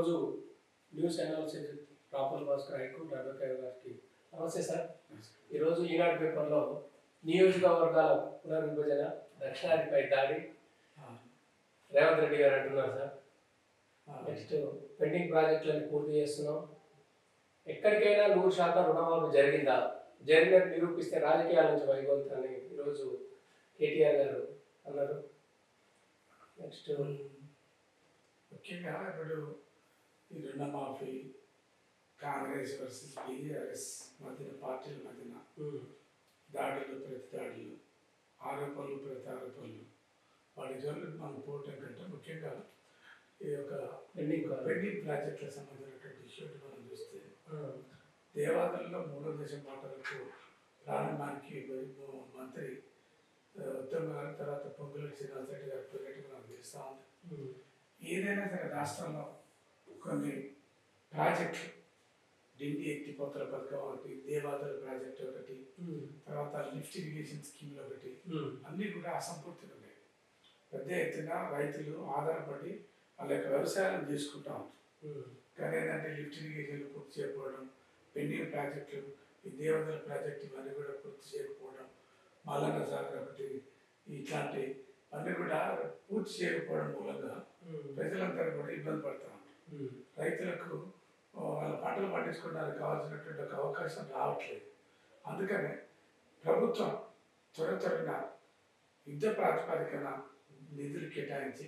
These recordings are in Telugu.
ఈరోజు news analysis Rahul Bhaskar high court advocate గారికి నమస్తే సార్. ఈరోజు ఈనాడు పేపర్లో నియోజకవర్గాల పునర్విభజన దక్షిణాదిపై దాడి. రేవంత్ రెడ్డి గారు అంటున్నారు సార్. నెక్స్ట్ పెండింగ్ ప్రాజెక్టులను పూర్తి చేస్తున్నాం. ఎక్కడికైనా నూరు శాతం రుణమాఫీ జరిగిందా? జరిగినట్టు నిరూపిస్తే రాజకీయాల నుంచి వైగొలుతానని ఈరోజు కేటీఆర్ గారు అన్నారు. నెక్స్ట్ ముఖ్యంగా ఇప్పుడు ఈ రుణమాఫీ కాంగ్రెస్ వర్సెస్ బీఆర్ఎస్ మధ్యన పార్టీల మధ్యన దాడులు ప్రతి దాడులు ఆరోపణలు ప్రతి ఆరోపణలు వాటి జోలికి మనం పోవటం కంటే ముఖ్యంగా ఈ యొక్క పెండింగ్ పెండింగ్ ప్రాజెక్టులకు సంబంధించినటువంటి ఇష్యూ మనం చూస్తే దేవాలయంలో మూడో దశ మాటలకు ప్రారంభానికి మంత్రి ఉత్తమ్ గారి తర్వాత పొంగుల శ్రీనివాస రెడ్డి గారు పోయినట్టు మనకు తెలుస్తూ ఉంది. ఏదైనా సరే రాష్ట్రంలో కొన్ని ప్రాజెక్టులు. డిండి ఎత్తిపోతల పథకం ఒకటి దేవాదుల ప్రాజెక్ట్ ఒకటి తర్వాత లిఫ్ట్ ఇరిగేషన్ స్కీమ్లు ఒకటి. అన్నీ కూడా అసంపూర్తిగా ఉన్నాయి. పెద్ద ఎత్తున రైతులు ఆధారపడి వాళ్ళ యొక్క వ్యవసాయాలను చేసుకుంటా ఉంటారు కానీ ఏంటంటే లిఫ్ట్ ఇరిగేషన్లు పూర్తి చేయకపోవడం పెండింగ్ ప్రాజెక్టులు ఈ దేవతల ప్రాజెక్టు ఇవన్నీ కూడా పూర్తి చేయకపోవడం మల్లన్న సాగర్ ఒకటి ఇట్లాంటి అన్నీ కూడా పూర్తి చేయకపోవడం మూలంగా ప్రజలందరూ కూడా ఇబ్బంది పడతా రైతులకు వాళ్ళ పంటలు పండించుకోవడానికి కావాల్సినటువంటి ఒక అవకాశం రావట్లేదు. అందుకనే ప్రభుత్వం త్వర త్వరగా యుద్ధ ప్రాతిపదికన నిధులు కేటాయించి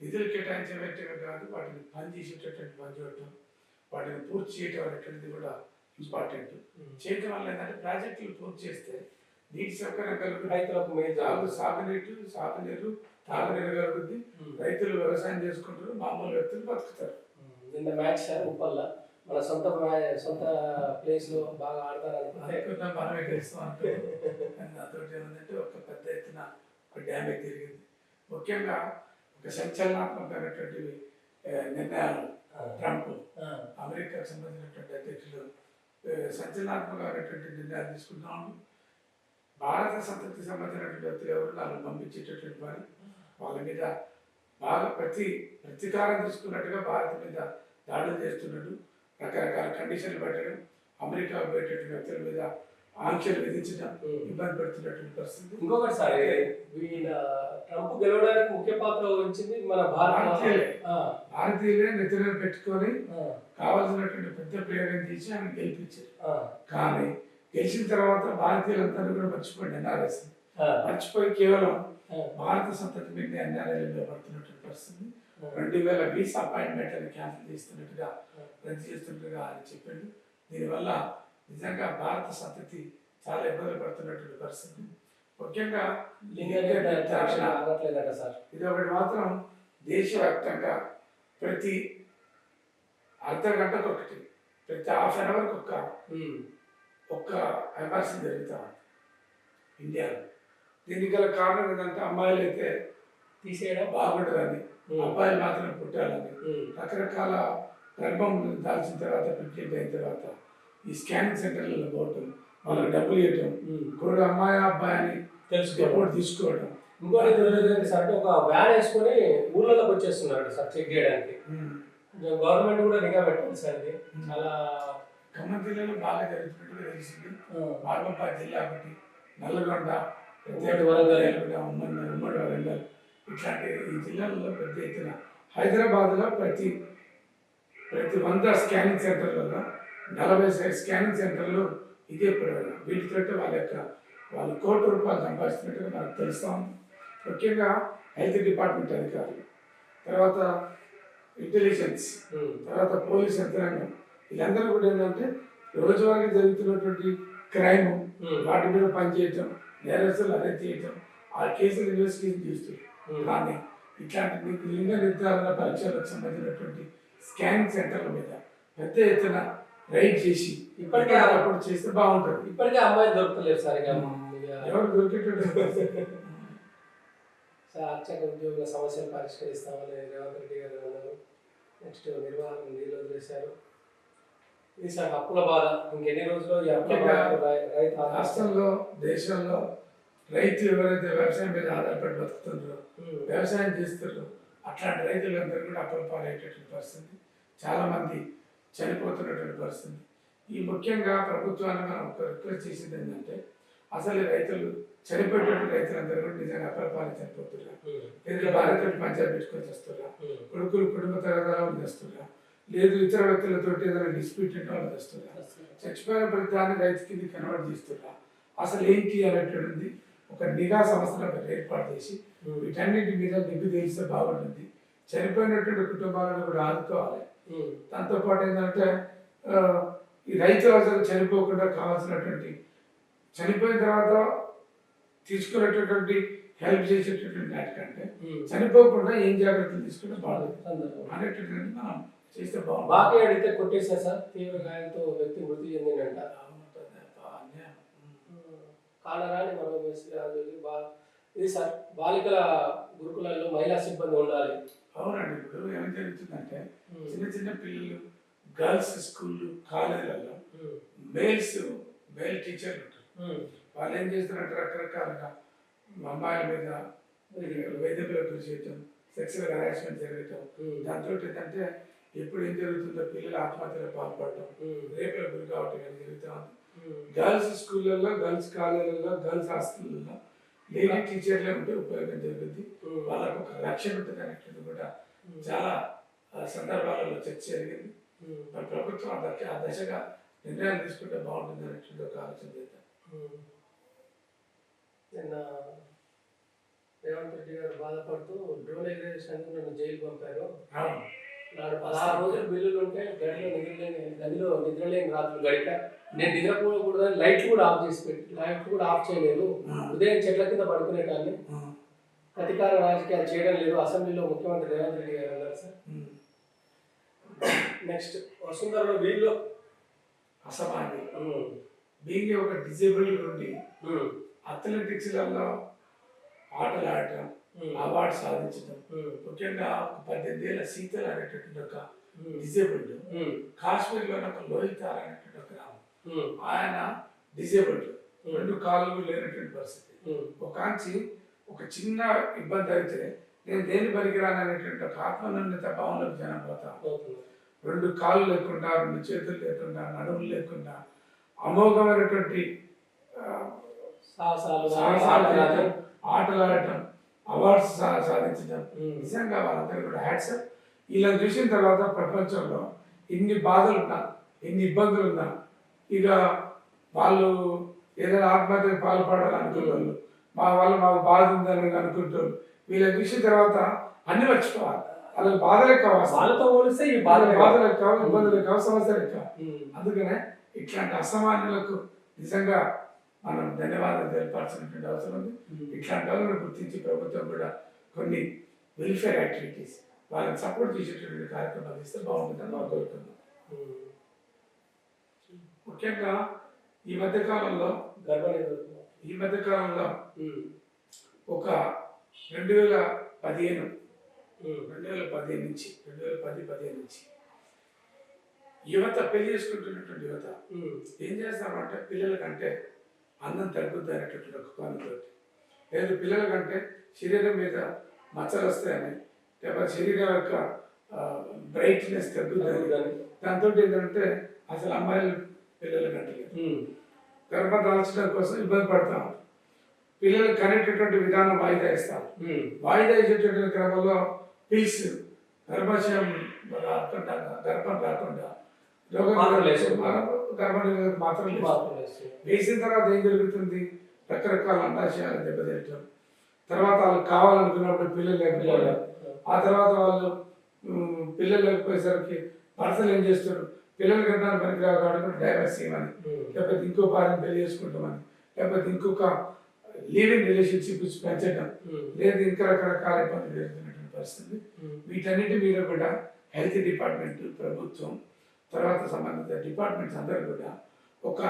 నిధులు కేటాయించే వ్యక్తిగా కాదు వాటిని పని చేసేటటువంటి పని చేయటం వాటిని పూర్తి చేయటం అనేటువంటిది కూడా ఇంపార్టెంట్. చేయటం వల్ల ఏంటంటే ప్రాజెక్టులు పూర్తి చేస్తే నీటి సౌకర్యం కలుగుతుంది. రైతులకు సాగు సాగునీరు సాగునీరు తాగునీరు కలుగుద్ది రైతులు వ్యవసాయం చేసుకుంటారు మామూలు వ్యక్తులు బతుకుతారు. నిన్న మ్యాచ్ ఉప్పల్ల. మన సొంత సొంత ప్లేస్లో బాగా ఆడతారు అనుకున్నా మనమే గెలుస్తాం అంటే నాతో ఏమందంటే ఒక పెద్ద ఎత్తున ఒక డ్యామేజ్ జరిగింది ముఖ్యంగా ఒక సంచలనాత్మకమైనటువంటి నిర్ణయాలు ట్రంప్ అమెరికాకు సంబంధించినటువంటి అధ్యక్షులు సంచలనాత్మకమైనటువంటి నిర్ణయాలు తీసుకుంటాము భారత సంతతికి సంబంధించినటువంటి వ్యక్తులు ఎవరు? వాళ్ళని పంపించేటటువంటి వారు. వాళ్ళ మీద బాగా ప్రతి ప్రతీకారం తీసుకున్నట్టుగా భారత్ మీద దాడులు చేస్తున్నాడు రకరకాల కండిషన్లు పెట్టడం అమెరికా పోయేటటువంటి వ్యక్తుల మీద ఆంక్షలు విధించడం. ఇబ్బంది పెడుతున్నటువంటి పరిస్థితి. ఇంకొకటి సార్ ఈయన ట్రంప్ గెలవడానికి ముఖ్య పాత్ర వహించింది మన భారత భారతీయులే. భారతీయులే నెత్తిన పెట్టుకొని కావాల్సినటువంటి పెద్ద ప్రయోగం చేసి ఆయన గెలిపించారు. కానీ గెలిచిన తర్వాత భారతీయులందరూ కూడా మర్చిపోయింది ఎన్ఆర్ఎస్ ఆ, మర్చిపోయి కేవలం భారత సంతతి మీద ఎన్ఆర్ఐలో పడుతున్నటువంటి పరిస్థితి. రెండు వేల వీసా అపాయింట్మెంట్ అని క్యాన్సిల్ చేస్తున్నట్టుగా రద్దు చేస్తున్నట్టుగా ఆయన చెప్పాడు. దీనివల్ల నిజంగా భారత సంతతి చాలా ఇబ్బంది పడుతున్నటువంటి పరిస్థితి. ముఖ్యంగా ఇది ఒకటి మాత్రం దేశవ్యాప్తంగా ప్రతి అర్ధ గంటకు ఒకటి ప్రతి హాఫ్ అన్ అవర్కి ఒక్క ఒక్క అబార్షన్ జరుగుతూ ఉంది. ఇండియాలో. దీనికి గల కారణం ఏంటంటే అమ్మాయిలు అయితే తీసేయడం బాగుంటుందని అబ్బాయిలు మాత్రం పుట్టాలని. రకరకాల గర్భం దాల్చిన తర్వాత ప్రెగ్నెంట్ అయిన తర్వాత ఈ స్కానింగ్ సెంటర్లలో పోవటం వాళ్ళకి డబ్బులు ఇవ్వటం. కూడా అమ్మాయి అబ్బాయి అని తెలుసుకోవడం తీసుకోవడం. ఇంకోటి తెలియదు సార్ అంటే ఒక వ్యాన్ వేసుకొని ఊళ్ళలోకి వచ్చేస్తున్నారు సార్ చెక్ చేయడానికి. గవర్నమెంట్ కూడా నిఘా పెట్టాలి సార్ ఇది. చాలా ఖమ్మం జిల్లాలో బాగా జరుగుతున్నట్టుగా తెలిసింది. జిల్లా ఒకటి నల్లగొండ ఉమ్మడి వరంగల్. కూడా ఉమ్మడి ఉమ్మడి వరంగల్ ఇట్లాంటి ఈ జిల్లాలలో పెద్ద ఎత్తున హైదరాబాద్లో ప్రతి ప్రతి వంద స్కానింగ్ సెంటర్లలో నలభై స్కానింగ్ సెంటర్లు ఇదే ప్రయోగం వీటితో వాళ్ళ యొక్క వాళ్ళు కోటి రూపాయలు సంపాదిస్తున్నట్టుగా మనకు తెలుస్తా ఉంది. ముఖ్యంగా హెల్త్ డిపార్ట్మెంట్ అధికారులు తర్వాత ఇంటెలిజెన్స్ తర్వాత పోలీస్ యంత్రాంగం వీళ్ళందరూ కూడా ఏంటంటే రోజువారీ జరుగుతున్నటువంటి క్రైమ్ వాటి మీద పనిచేయటం నేరస్తులు అరెస్ట్ చేయటం ఆ కేసులు ఇన్వెస్టిగేషన్ చేస్తారు ఉమ్. కానీ ఇట్లాంటి మీకు లింగ నిర్ధారణ పరీక్షలకు సంబంధించినటువంటి స్కానింగ్ సెంటర్ల మీద పెద్ద ఎత్తున రైడ్ చేసి ఇప్పటికే అప్పుడు చేస్తే బాగుంటుంది. ఇప్పటికే అమ్మాయి దొరుకుతలేదు సార్ ఇక. ఇక ఎవరు దొరికేటటువంటి సార్ అర్చక ఉద్యోగుల సమస్యలు పరిష్కరిస్తామని రేవంత్ రెడ్డి గారు అన్నారు. నెక్స్ట్ నిర్వహణ నీళ్ళు వదిలేశారు. ఇది సార్ అప్పుల బాధ ఇంకెన్ని రోజులు. రాష్ట్రంలో దేశంలో రైతు ఎవరైతే వ్యవసాయం మీద ఆధారపడి బతుకుతుండ్రో వ్యవసాయం చేస్తారు అట్లాంటి రైతులందరూ కూడా అప్పుల పాలయ్యేటటువంటి పరిస్థితి. చాలామంది చనిపోతున్నటువంటి పరిస్థితి. ఈ ముఖ్యంగా ప్రభుత్వాన్ని మనం ఒక రిక్వెస్ట్ చేసేది ఏంటంటే అసలు రైతులు చనిపోయేటువంటి రైతులందరూ కూడా నిజంగా అపరపాలు చనిపోతున్నారు భార్యతో పంచాయతీ పెట్టుకొని వస్తున్నా కొడుకులు కుటుంబ తరగతి చేస్తున్నా లేదు ఇతర వ్యక్తులతో ఏదైనా డిస్ప్యూట్ వాళ్ళు చేస్తున్నా చచ్చిపోయిన ప్రతిదాన్ని రైతు కింద కన్వర్ట్ చేస్తున్నా. అసలు ఏంటి అనేటువంటిది ఒక నిఘా సంస్థను ఒకటి ఏర్పాటు చేసి వీటన్నిటి మీద నిగ్గు తెలిస్తే బాగుంటుంది. చనిపోయినటువంటి కుటుంబాలను కూడా ఆదుకోవాలి. దాంతో పాటు ఏంటంటే ఈ రైతు అసలు చనిపోకుండా కావాల్సినటువంటి చనిపోయిన తర్వాత తీసుకునేటటువంటి హెల్ప్ చేసేటటువంటి వాటికంటే చనిపోకుండా ఏం జాగ్రత్తలు తీసుకుంటే బాగుంటుంది. అనేటటువంటి మనం చేస్తే బాకీ అడిగితే కొట్టేశారు సార్. తీవ్ర గాయంతో వ్యక్తి మృతి అన్యాయం. కాలరాని రాజు ఇది బా ఇది సార్ బాలికల గురుకులాల్లో మహిళా సిబ్బంది ఉండాలి. అవునండి ఇప్పుడు ఏం జరుగుతుందంటే చిన్న చిన్న పిల్లలు గర్ల్స్ స్కూళ్ళు కాలేజీలలో మేల్స్ మేల్ టీచర్లు ఉంటారు. వాళ్ళు ఏం చేస్తున్నట్టు రకరకాలుగా అమ్మాయిల మీద వేదికలకు గురి చేయటం సెక్సువల్ హరాస్మెంట్ జరగటం. దాంతో ఏంటంటే ఎప్పుడు ఏం జరుగుతుందో పిల్లలు ఆత్మహత్యలు పాల్పడటం. రేపుల గురి కావటం అనేది జరుగుతూ ఉంది. గర్ల్స్ స్కూళ్ళల్లో గర్ల్స్ కాలేజీలలో గర్ల్స్ హాస్టల్లో లేడీ టీచర్లే ఉంటే ఉపయోగం జరుగుతుంది వాళ్ళకు ఒక రక్షణ ఉంటుంది అనేటువంటి కూడా చాలా సందర్భాలలో చర్చ జరిగింది. మరి ప్రభుత్వం ఆ దశ ఆ దశగా నిర్ణయాలు తీసుకుంటే బాగుంటుంది అనేటువంటి ఒక ఆలోచన చేద్దాం. నిన్న రేవంత్ రెడ్డి గారు బాధపడుతూ డ్రోన్ ఎగరేసినందుకు నన్ను జైలు పంపారు. నాడు పదహారు రోజులు బిల్లులు ఉంటే గడిలో నిద్రలేని గదిలో నిద్రలేని రాత్రులు గడిప. నేను నిద్రపోకూడదని లైట్లు కూడా ఆఫ్ చేసి పెట్టి లైట్లు కూడా ఆఫ్ చేయలేదు. ఉదయం చెట్ల కింద పడుకునేటాన్ని ప్రతీకార రాజకీయాలు చేయడం లేదు. అసెంబ్లీలో ముఖ్యమంత్రి రేవంత్ రెడ్డి గారు అన్నారు సార్. నెక్స్ట్ వసుంధరలో వీళ్ళు అసమాన్యం. బీయింగ్ ఒక డిజేబుల్డ్ నుండి అథ్లెటిక్స్లలో ఆటలు ఆడటం అవార్డు సాధించడం ముఖ్యంగా ఒక పద్దెనిమిది ఏళ్ళ శీతల అనేటటువంటి ఒక డిజేబుల్డ్. కాశ్మీర్లో ఒక లోహితార్ అనేటువంటి ఒక గ్రామం. ఆయన డిజేబుల్డ్. రెండు కాళ్ళు లేనటువంటి పరిస్థితి. ఒక కాంచి ఒక చిన్న ఇబ్బంది అయితే నేను దేని పనికిరాను అనేటువంటి ఒక ఆత్మనిర్ణిత భావనలోకి జనం పోతా. రెండు కాళ్ళు లేకుండా రెండు చేతులు లేకుండా నడుములు లేకుండా అమోఘమైనటువంటి సాహసాలు సాహసాలు చేయటం, ఆటలు ఆడటం. అవార్డ్స్ సా- సాధించడం. నిజంగా వాళ్ళందరూ కూడా హ్యాట్సప్ ఇలా చూసిన తర్వాత ప్రపంచంలో ఎన్ని బాధలు ఉన్నా ఎన్ని ఇబ్బందులు ఉన్నా ఇక వాళ్ళు ఏదైనా ఆత్మహత్యకు పాల్పడాలనుకునే వాళ్ళు మా వాళ్ళు మాకు బాధ ఉందని అనుకుంటారు వీళ్ళని చూసిన తర్వాత అన్ని మర్చిపోవాలి. వాళ్ళకి బాధలే కావాలి వాళ్ళతో పోలిస్తే ఈ బాధ బాధలకు కావు ఇబ్బందులకు కావు సమస్యలకు కావు అందుకనే ఇట్లాంటి అసమాన్యులకు నిజంగా మనం ధన్యవాదాలు తెలపాల్సినటువంటి అవసరం ఉంది. ఇట్లాంటి వాళ్ళని గుర్తించి ప్రభుత్వం కూడా కొన్ని వెల్ఫేర్ యాక్టివిటీస్ వాళ్ళని సపోర్ట్ చేసేటటువంటి కార్యక్రమాలు ఇస్తే బాగుంటుందని మనం కోరుతున్నాం ముఖ్యంగా ఈ మధ్య కాలంలో ఈ మధ్య కాలంలో ఒక రెండు వేల పదిహేను రెండు వేల పదిహేను నుంచి రెండు వేల పది పదిహేను నుంచి యువత పెళ్ళి చేసుకుంటున్నటువంటి యువత ఏం చేస్తామంటే పిల్లల కంటే అందం తగ్గుద్ది అనేటటువంటి ఒక పనితో లేదు పిల్లల కంటే శరీరం మీద మచ్చలు వస్తాయని లేకపోతే శరీరం యొక్క బ్రైట్నెస్ తగ్గుద్దని. దాంతో ఏంటంటే అసలు అమ్మాయిలు పిల్లల కంటే లేదు గర్భం దాల్చడం కోసం ఇబ్బంది పడతాం. పిల్లలు కనేటటువంటి విధానం వాయిదా ఇస్తాం వాయిదా ఇచ్చేటటువంటి క్రమంలో పిల్స్ గర్భాశయం రాకుండా గర్భం రాకుండా రోగం మాత్రలు వేసుకో- గర్భం మాత్రం వేసిన తర్వాత ఏం జరుగుతుంది? రకరకాల అండాశయాలు దెబ్బతింటాం తర్వాత వాళ్ళు కావాలనుకున్నప్పుడు పిల్లలు లేకపోవడం. ఆ తర్వాత వాళ్ళు పిల్లలు లేకపోయేసరికి భర్తలు ఏం చేస్తారు? పిల్లలు కన్నా పనికిరావు కాబట్టి డైవర్స్ చేయమని. లేకపోతే ఇంకో భార్యను పెళ్ళి చేసుకుంటామని. లేకపోతే ఇంకొక లివింగ్ రిలేషన్షిప్ పెంచడం. లేదు ఇంకా రకరకాల ఇబ్బందులు జరుగుతున్నటువంటి పరిస్థితి. వీటన్నిటి మీద కూడా హెల్త్ డిపార్ట్మెంట్ ప్రభుత్వం తర్వాత సంబంధిత డిపార్ట్మెంట్స్ అందరూ కూడా ఒక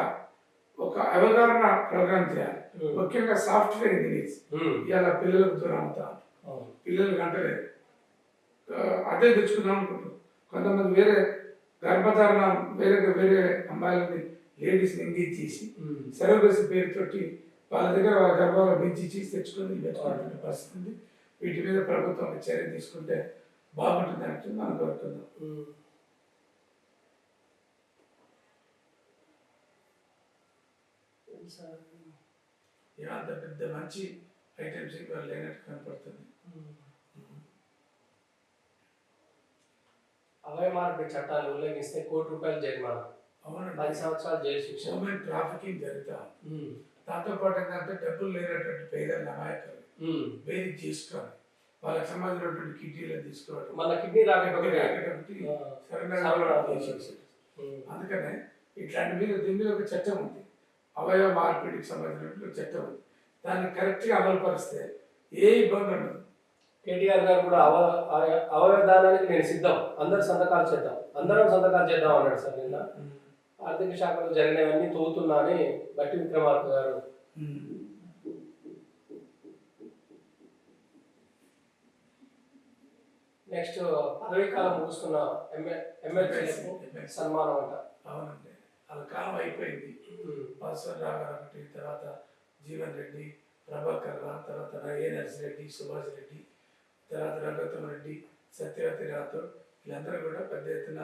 ఒక అవగాహన ప్రోగ్రామ్ చేయాలి. ముఖ్యంగా సాఫ్ట్వేర్ ఇంజనీర్స్ ఇవాళ పిల్లలకు దూరం అవుతారు పిల్లలు గంటలేదు ఆ, అదే తెచ్చుకుందాం అనుకుంటారు కొంతమంది వేరే గర్భధారణ వేరే వేరే అమ్మాయిలని లేడీస్ని ఎంగేజ్ చేసి సెలబ్రసీ పేరుతోటి వాళ్ళ దగ్గర వాళ్ళ గర్భాలు పెంచి చేసి తెచ్చుకొని పెట్టుకునే పరిస్థితి ఉంది. వీటి మీద ప్రభుత్వం చర్య తీసుకుంటే బాగుంటుంది అంటే మనం కోరుకుందాం సార్. ఏమంత పెద్ద మంచి ఐటమ్స్ ఇక్కడ లేనట్టు కనపడుతుంది. అవయ మార్పిడి చట్టాలు ఉల్లంఘిస్తే కోటి రూపాయలు జరిమానా అవునండి. పది సంవత్సరాలు జైలు శిక్ష. హ్యూమన్ ట్రాఫికింగ్ జరుగుతా. దాంతో పాటు ఏంటంటే డబ్బులు లేనటువంటి పేదల అమాయకులు ఉమ్. వేదిక చేసుకోవాలి. వాళ్ళకి సంబంధించినటువంటి కిడ్నీలు తీసుకోవడం మన కిడ్నీ. ఉమ్. అందుకనే ఇట్లాంటి మీద దీని మీద ఒక చట్టం ఉంది. అవయవ మార్పిడికి సంబంధించినటువంటి చట్టం ఉంది. దాన్ని కరెక్ట్గా అమలు పరిస్తే ఏ ఇబ్బంది ఉండదు. కేటీఆర్ గారు కూడా అవ అవ- అవయవదానానికి నేను సిద్ధం. అందరు సంతకాలు చేద్దాం. అందరం సంతకాలు చేద్దాం అన్నాడు సార్ నిన్న. ఆర్థిక శాఖలో జరిగినవన్నీ తోగుతున్నా అని బట్టి విక్రమార్క గారు. నెక్స్ట్ పదవీ కాలం ముగుస్తున్న ఎమ్మెల్యేలకు సన్మానం అంట. వాళ్ళ కాలం అయిపోయింది గారు ఒకటి తర్వాత జీవన్ రెడ్డి ప్రభాకర్ రావు తర్వాత ఏ నర్సిరెడ్డి సుభాష్ రెడ్డి తర్వాత రఘుత్తం రెడ్డి సత్యవతి రాథోడ్ వీళ్ళందరూ కూడా పెద్ద ఎత్తున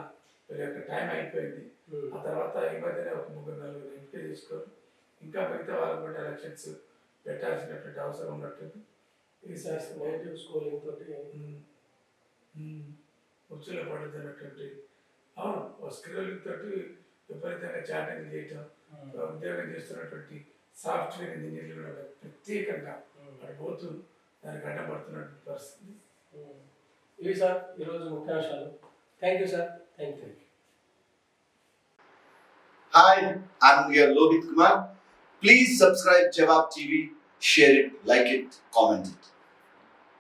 వీళ్ళ యొక్క టైం అయిపోయింది. ఆ తర్వాత ఈ మధ్యనే ఒక ముగ్గురు నలుగురు ఎంపీ తీసుకోరు ఇంకా మిగతా వాళ్ళకు కూడా ఎలక్షన్స్ పెట్టాల్సినటువంటి అవసరం ఉన్నట్టుంది. నేటివ్ స్కూలింగ్ తోటి. ఉచ్చులో పడుతున్నటువంటి అవును స్క్రీన్ తోటి విపరీతంగా చాటింగ్ చేయటం ఉద్యోగం చేస్తున్నటువంటి సాఫ్ట్వేర్ ఇంజనీర్లు కూడా ప్రత్యేకంగా ఉమ్. అక్కడ పోతూ దానికి అడ్డపడుతున్నటువంటి పరిస్థితి ఉమ్. ఇవి సార్ ఈరోజు ముఖ్యాంశాలు thank you sir thank you Hi, I'm your Lohit Kumar. Please subscribe Jawab TV, share it, like it, comment it.